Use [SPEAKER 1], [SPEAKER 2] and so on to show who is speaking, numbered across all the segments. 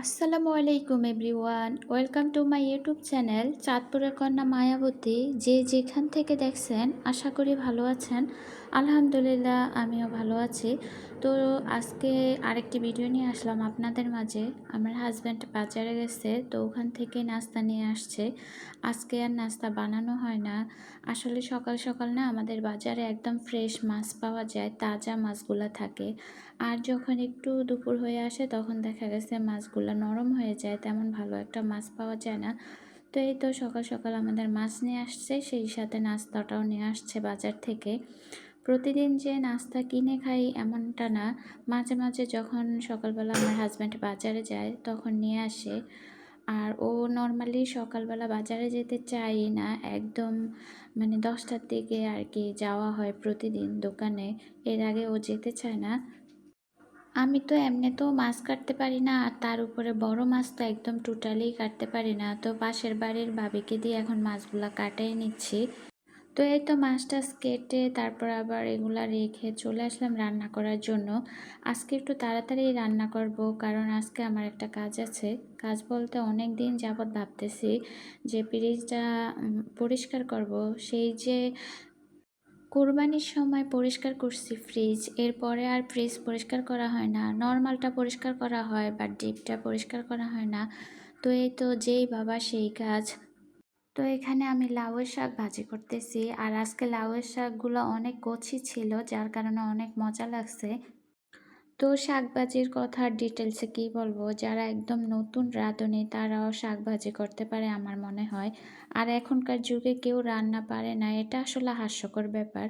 [SPEAKER 1] আসসালামু আলাইকুম everyone, welcome to my YouTube channel চাঁদপুরের কন্যা মায়াবতী। যে যেখান থেকে দেখছেন, আশা করি ভালো আছেন। আলহামদুলিল্লাহ, আমিও ভালো আছি। তো আজকে আরেকটি ভিডিও নিয়ে আসলাম আপনাদের মাঝে। আমার হাজব্যান্ড বাজারে গেছে, তো ওখান থেকে নাস্তা নিয়ে আসছে। আজকে আর নাস্তা বানানো হয় না। আসলে সকাল সকাল না আমাদের বাজারে একদম ফ্রেশ মাছ পাওয়া যায়, তাজা মাছগুলো থাকে। আর যখন একটু দুপুর হয়ে আসে, তখন দেখা গেছে মাছগুলো নরম হয়ে যায়, তেমন ভালো একটা মাছ পাওয়া যায় না। তো এই তো সকাল সকাল আমাদের মাছ নিয়ে আসছে, সেই সাথে নাস্তাটাও নিয়ে আসছে বাজার থেকে। প্রতিদিন যে নাস্তা কিনে খাই এমনটা না। মাঝে মাঝে যখন সকালবেলা আমার হাজব্যান্ড বাজারে যায় তখন নিয়ে আসে। আর ও নর্মালি সকালবেলা বাজারে যেতে চাই না। একদম মানে দশটার দিকে আর কি যাওয়া হয় প্রতিদিন দোকানে। এর আগে ও যেতে চায় না। আমি তো এমনিতেও মাছ কাটতে পারি না আর তার উপরে বড় মাছ তো একদম টোটালি কাটতে পারি না। তো পাশের বাড়ির ভাবিকে দিয়ে এখন মাছগুলা কাটাই নিচ্ছি। তো এই তো মাছ টাছ কেটে তারপর আবার এগুলা রেখে চলে আসলাম রান্না করার জন্য। আজকে একটু তাড়াতাড়ি রান্না করব কারণ আজকে আমার একটা কাজ আছে। কাজ বলতে অনেক দিন যাবৎ ভাবতেছি যে ফ্রিজটা পরিষ্কার করব। সেই যে কোরবানির সময় পরিষ্কার করছি ফ্রিজ, এরপরে আর ফ্রিজ পরিষ্কার করা হয় না। নর্মালটা পরিষ্কার করা হয় বা ডিপটা পরিষ্কার করা হয় না। তো এই তো যেই বাবা সেই কাজ। তো এখানে আমি লাউয়ের শাক ভাজি করতেছি। আর আজকে লাউয়ের শাকগুলো অনেক কচি ছিল, যার কারণে অনেক মজা লাগছে। তো শাকভাজির কথা ডিটেলসে কি বলব? যারা একদম নতুন রাঁধুনি, তারাও শাকভাজি করতে পারে আমার মনে হয়। আর এখনকার যুগে কেউ রান্না পারে না, এটা আসলে হাস্যকর ব্যাপার।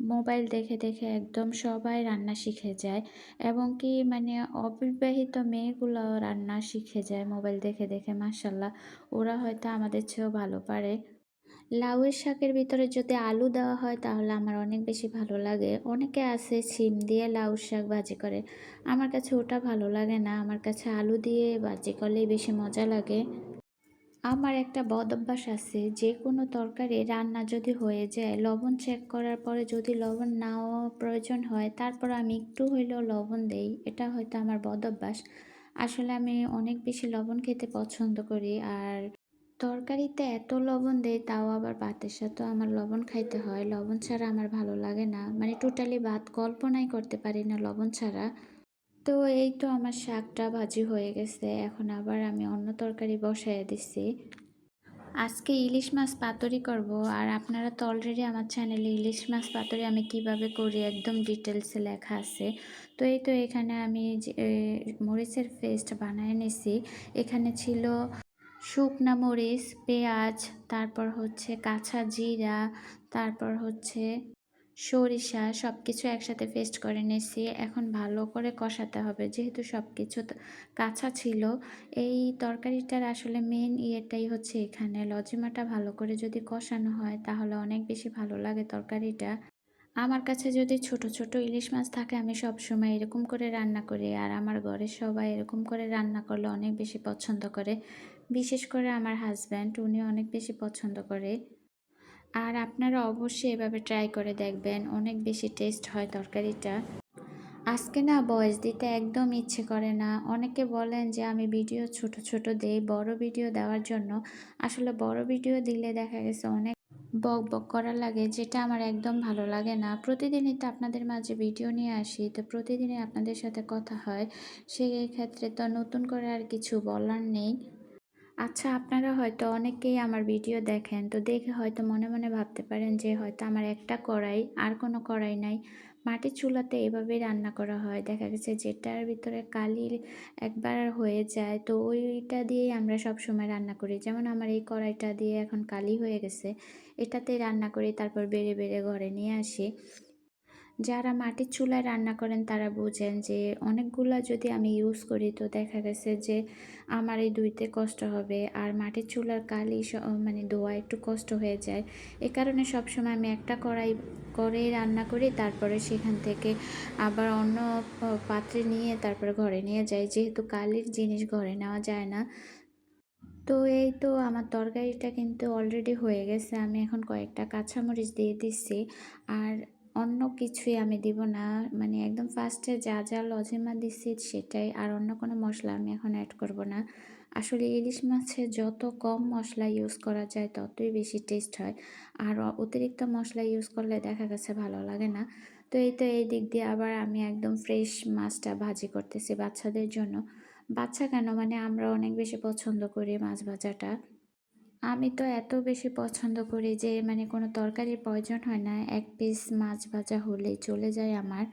[SPEAKER 1] মোবাইল দেখে দেখে একদম সবাই রান্না শিখে যায়। এবং কি মানে অবিবাহিত মেয়েগুলোও রান্না শিখে যায় মোবাইল দেখে দেখে মাসাল্লাহ ওরা হয়তো আমাদের চেয়েও ভালো পারে। লাউয়ের শাকের ভিতরে যদি আলু দেওয়া হয় তাহলে আমার অনেক বেশি ভালো লাগে। অনেকে আছে সিম দিয়ে লাউ শাক ভাজি করে। আমার কাছে ওটা ভালো লাগে না। আমার কাছে আলু দিয়ে ভাজি করলেই বেশি মজা লাগে। আমার একটা বদ অভ্যাস আছে, যে কোনো তরকারি রান্না যদি হয়ে যায়, লবণ চেক করার পরে যদি লবণ নাও প্রয়োজন হয়, তারপর আমি একটু হইলেও লবণ দেই, এটা হয়তো আমার বদ অভ্যাস আসলে আমি অনেক বেশি লবণ খেতে পছন্দ করি, আর তরকারিতে এত লবণ দেয় তাও আবার ভাতের সাথে আমার লবণ খাইতে হয়। লবণ ছাড়া আমার ভালো লাগে না। মানে টোটালি ভাত কল্পনাই করতে পারি না লবণ ছাড়া। তো এই তো আমার শাকটা ভাজি হয়ে গেছে। এখন আবার আমি অন্য তরকারি বসাইয়া দিচ্ছি। আজকে ইলিশ মাছ পাতুরি করব। আর আপনারা তো অলরেডি আমার চ্যানেলে ইলিশ মাছ পাতুরি আমি কীভাবে করি একদম ডিটেলসে লেখা আছে। তো এই তো এখানে আমি মরিচের পেস্ট বানিয়ে নিছি। এখানে ছিল শুকনা মরিচ, পেঁয়াজ, তারপর হচ্ছে কাঁচা জিরা, তারপর হচ্ছে সরিষা সব কিছু একসাথে পেস্ট করে নিয়েছি। এখন ভালো করে কষাতে হবে, যেহেতু সব কিছু কাঁচা ছিল। এই তরকারিটার আসলে মেন ইয়েটাই হচ্ছে এখানে। লজিমাটা ভালো করে যদি কষানো হয়, তাহলে অনেক বেশি ভালো লাগে তরকারিটা। আমার কাছে যদি ছোট ছোট ইলিশ মাছ থাকে, আমি সব সময় এরকম করে রান্না করি। আর আমার ঘরের সবাই এরকম করে রান্না করলে অনেক বেশি পছন্দ করে। বিশেষ করে আমার হাজব্যান্ড উনি অনেক বেশি পছন্দ করে। আর আপনারা অবশ্যই এভাবে ট্রাই করে দেখবেন, অনেক বেশি টেস্ট হয় তরকারিটা। আজকে না বয়স দিতে একদম ইচ্ছে করে না। অনেকে বলেন যে আমি ভিডিও ছোট ছোট দেই, বড় ভিডিও দেওয়ার জন্য। আসলে বড় ভিডিও দিলে দেখা গেছে অনেক বক বক করা লাগে, যেটা আমার একদম ভালো লাগে না। প্রতিদিনই তো আপনাদের মাঝে ভিডিও নিয়ে আসি, তো প্রতিদিনই আপনাদের সাথে কথা হয়। সেই ক্ষেত্রে তো নতুন করে আর কিছু বলার নেই। আচ্ছা আপনারা হয়তো অনেকেই আমার ভিডিও দেখেন। তো দেখে হয়তো মনে মনে ভাবতে পারেন যে হয়তো আমার একটা কড়াই, আর কোনো কড়াই নাই। মাটির চুলাতে এভাবেই রান্না করা হয়। দেখা গেছে যেটার ভিতরে কালি একবার হয়ে যায়, তো ওইটা দিয়েই আমরা সব সময় রান্না করি। যেমন আমার এই কড়াইটা দিয়ে এখন কালি হয়ে গেছে, এটাতেই রান্না করি, তারপর বেড়ে বেড়ে ঘরে নিয়ে আসি। যারা মাটির চুলায় রান্না করেন তারা বুঝেন যে অনেকগুলো যদি আমি ইউজ করি তো দেখা গেছে যে আমার এই দুইতে কষ্ট হবে। আর মাটির চুলার কালি মানে ধোয়া একটু কষ্ট হয়ে যায়। এ কারণে সবসময় আমি একটা কড়াই করে রান্না করি, তারপরে সেখান থেকে আবার অন্য পাত্রে নিয়ে তারপরে ঘরে নিয়ে যাই। যেহেতু কালির জিনিস ঘরে নেওয়া যায় না। তো এই তো আমার তরকারিটা কিন্তু অলরেডি হয়ে গেছে। আমি এখন কয়েকটা কাঁচামরিচ দিয়ে দিচ্ছি। আর অন্য কিছুই আমি দিব না। মানে একদম ফার্স্টে যা যা লজেমা দিছি সেটাই, আর অন্য কোনো মশলা আমি এখন অ্যাড করব না। আসলে ইলিশ মাছে যত কম মশলা ইউজ করা যায়, ততই বেশি টেস্ট হয়। আর অতিরিক্ত মশলা ইউজ করলে দেখা গেছে ভালো লাগে না। তো এই তো এই দিক দিয়ে আবার আমি একদম ফ্রেশ মাছটা ভাজি করতেছি বাচ্চাদের জন্য। বাচ্চা কেন? মানে আমরা অনেক বেশি পছন্দ করি মাছ ভাজাটা। আমি তো এত বেশি পছন্দ করি যে মানে কোনো তরকারির প্রয়োজন হয় না। এক পিস মাছ ভাজা হলেই চলে যায় আমার।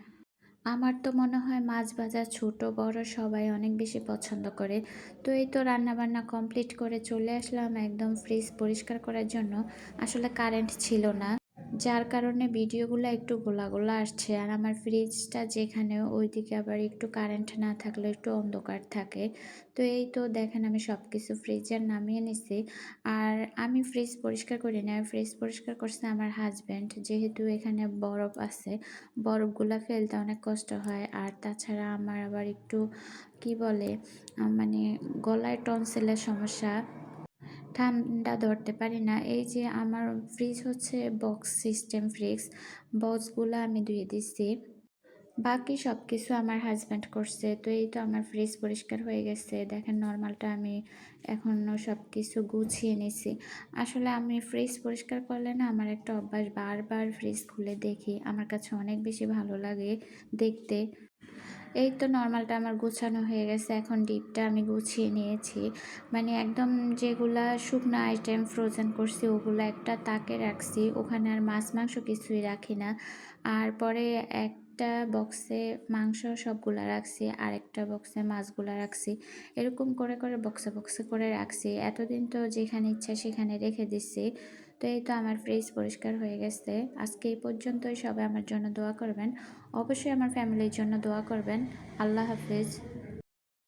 [SPEAKER 1] আমার তো মনে হয় মাছ ভাজা ছোট, বড় সবাই অনেক বেশি পছন্দ করে। তো এই তো রান্না বান্না কমপ্লিট করে চলে আসলাম একদম ফ্রিজ পরিষ্কার করার জন্য। আসলে কারেন্ট ছিল না। যার কারণে ভিডিওগুলো একটু গোলা গোলা আসছে। আর আমার ফ্রিজটা যেখানে, ওইদিকে আবার একটু কারেন্ট না থাকলে একটু অন্ধকার থাকে। তো এই তো দেখেন আমি সব কিছু ফ্রিজের নামিয়ে নিছি। আর আমি ফ্রিজ পরিষ্কার করি না ফ্রিজ পরিষ্কার করছে আমার হাজব্যান্ড যেহেতু এখানে বরফ আছে। বরফগুলো ফেলতে অনেক কষ্ট হয়। আর তাছাড়া আমার আবার একটু, কি বলে মানে গলায় টনসিলের সমস্যা। ঠান্ডা ধরতে পারি না। এই যে আমার ফ্রিজ হচ্ছে বক্স সিস্টেম ফ্রিজ বক্সগুলো আমি ধুয়ে দিচ্ছি বাকি সব কিছু আমার হাজব্যান্ড করছে। তো এই তো আমার ফ্রিজ পরিষ্কার হয়ে গেছে। দেখেন নর্মালটা আমি এখনও সব কিছু গুছিয়ে নিছি। আসলে আমি ফ্রিজ পরিষ্কার করলে না আমার একটা অভ্যাস বারবার ফ্রিজ খুলে দেখি। আমার কাছে অনেক বেশি ভালো লাগে দেখতে। এই তো নর্মালটা আমার গুছানো হয়ে গেছে, এখন ডিপটা আমি গুছিয়ে নিয়েছি। মানে একদম যেগুলা শুকনো আইটেম ফ্রোজেন করছি, ওগুলো একটা তাকে রাখছি, ওখানে আর মাছ মাংস কিছুই রাখি না। আর পরে একটা বক্সে মাংস সবগুলা রাখছি আর একটা বক্সে মাছগুলা রাখছি, এরকম করে করে বক্সে বক্সে করে রাখছি। এতদিন তো যেখানে ইচ্ছা সেখানে রেখে দিচ্ছি। তো এই তো আমার ফ্রিজ পরিষ্কার হয়ে গেছে। আজকে এই পর্যন্তই। সবাই আমার জন্য দোয়া করবেন। অবশ্যই আমার ফ্যামিলির জন্য দোয়া করবেন। আল্লাহ হাফিজ।